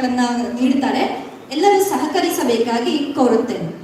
ಉಪದೇಶಗಳನ್ನ ನೀಡ್ತಾರೆ ಎಲ್ಲರೂ ಸಹಕರಿಸಬೇಕಾಗಿ ಕೋರುತ್ತೇನೆ.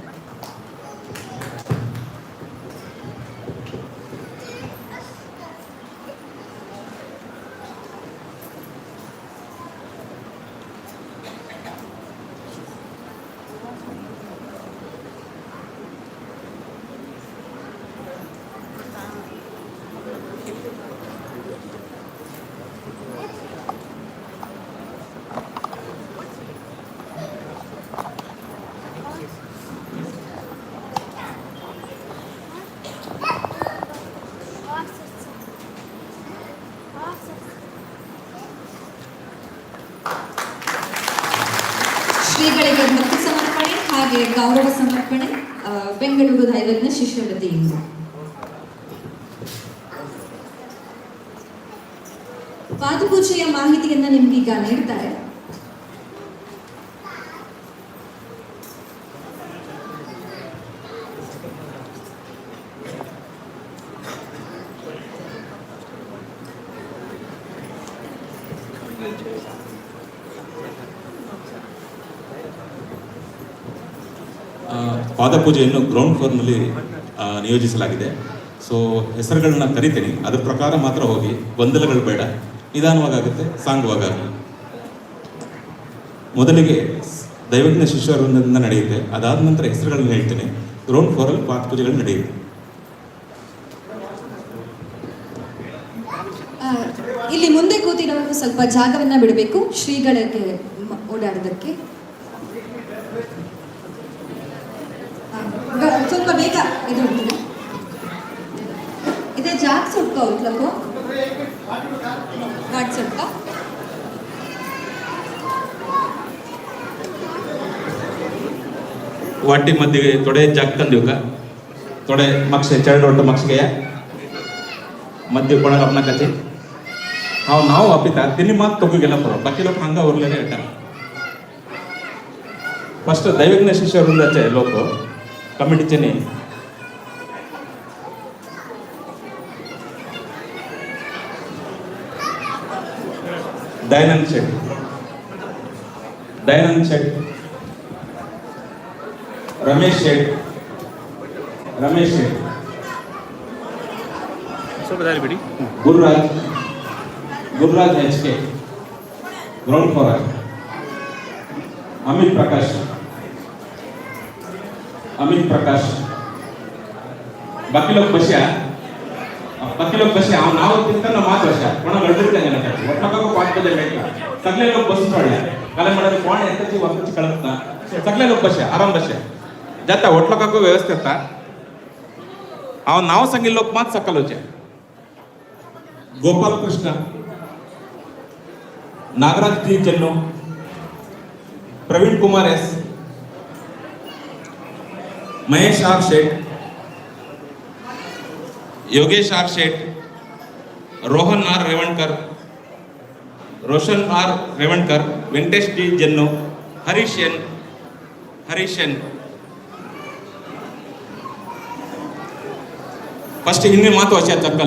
ಶ್ರೀಗಳಿಗೆ ಭಕ್ತಿ ಸಮರ್ಪಣೆ ಹಾಗೆ ಗೌರವ ಸಮರ್ಪಣೆ ಬೆಂಗಳೂರು ದೈವಜ್ಞ ಶಿಷ್ಯ ವೃತ್ತಿಯಿಂದ ಪಾದಪೂಜೆಯ ಮಾಹಿತಿಯನ್ನ ನಿಮ್ಗೀಗ ನೀಡ್ತಾರೆ. ಪಾದಪೂಜೆಯನ್ನು ಗ್ರೌಂಡ್ ಫ್ಲೋರ್ನಲ್ಲಿ ನಿಯೋಜಿಸಲಾಗಿದೆ. ಸೊ ಹೆಸರುಗಳನ್ನ ಕರಿತೀನಿ. ಅದ್ರ ಪ್ರಕಾರ ಮಾತ್ರ ಹೋಗಿ ಗೊಂದಲಗಳು ಬೇಡ. ನಿಧಾನವಾಗುತ್ತೆ ಸಾಂಗವಾಗಲಿ ಮೊದಲಿಗೆ ದೈವಜ್ಞ ಶಿಷ್ಯವೃಂದದಿಂದ ನಡೆಯುತ್ತೆ. ಅದಾದ ನಂತರ ಹೆಸರುಗಳನ್ನ ಹೇಳ್ತೀನಿ. ಗ್ರೌಂಡ್ ಫ್ಲೋರಲ್ಲಿ ಪಾದಪೂಜೆಗಳು ನಡೆಯುತ್ತೆ. ಇಲ್ಲಿ ಮುಂದೆ ಕೂತಿರೋರು ಸ್ವಲ್ಪ ಜಾಗವನ್ನ ಬಿಡಬೇಕು ಶ್ರೀಗಳಿಗೆ ಮ- ಓಡಾಡೋದಕ್ಕೆ ಆ, ಗ- ಸ್ವಲ್ಪ ಬೇಗ ಇದು ಮಾಡ್ತೀನಿ. ಇದೇ ಜಾಗ ಸ್ವಲ್ಪ ಉಟ್ಲಕ್ಕೋ ವಾಟ್ ಸ್ವಲ್ಪ वाटी मध्ये थोडे जागतन देऊ का थोडे मागचे चढ वाटतं मागचे ಮಧ್ಯ ಕೊಡೋಕೆ अपना ಅವ್ ನಾವು ಅಪ್ಪಿತ ತಿನ್ನಿ ಮಾತು ತಗೋಗಿಲ್ಲ ಬರೋ ಬಾಕಿ ಲೋಕ ಹಂಗ ಅವ್ರಲ್ಲೇ ಇಟ್ಟ ಫಸ್ಟ್ ದೈವಜ್ಞ ಶಿಷ್ಯ ವೃಂದಾಚೆ ಲೋಕ committee Chenni. Dayanand Shet Dayanand Shet Ramesh Shet Ramesh Shet Gururaj. Gururaj H K. Ground four Amit Prakash. Amit Prakash. ಬಕಿಲೋಕ್ ಬಶ್ಯ? ಬಕಿಲೋಕ್ ಬಶ್ಯ? ಅವ್ನು ನಾವು ತಿಂತಾನ ಮಾತು ವರ್ಷ ಒಣ ಗಡ್ಡಿರ್ತಂಗೆ ನನಗೆ ಒಟ್ಟಬೇಕು ಪಾಠದ ಬೇಕಾ ಸಗಲೆ ಲೋಕ್ ಬಸ್ ತೊಳ್ಳೆ. ಕಲೆ ಮಾಡೋದು ಕೋಣ ಎತ್ತಚ್ಚಿ ಒಕ್ಕಚ್ಚಿ ಕಳತ್ತ ಸಗಲೆ ಲೋಕ್ ಬಶ್ಯ? ಆರಾಮ್ ಬಶ್ಯ? ಜತ ಒಟ್ಲಕ್ಕೂ ವ್ಯವಸ್ಥೆ ಅತ್ತ ಅವ್ನು ನಾವು ಸಂಗಿಲ್ಲೋಕ್ ಮಾತು ಸಕಲೋಚೆ Gopal Krishna Nagaraj T Chennu Praveen Kumar S Mahesh R Shet Yogesh R Shet Rohan R Revankar Roshan R Revankar Venkatesh D Jannu Harish N Harish N first ಹಿಂದಿನ ಮಾತು ವಶ ಚಕ್ಕಲ್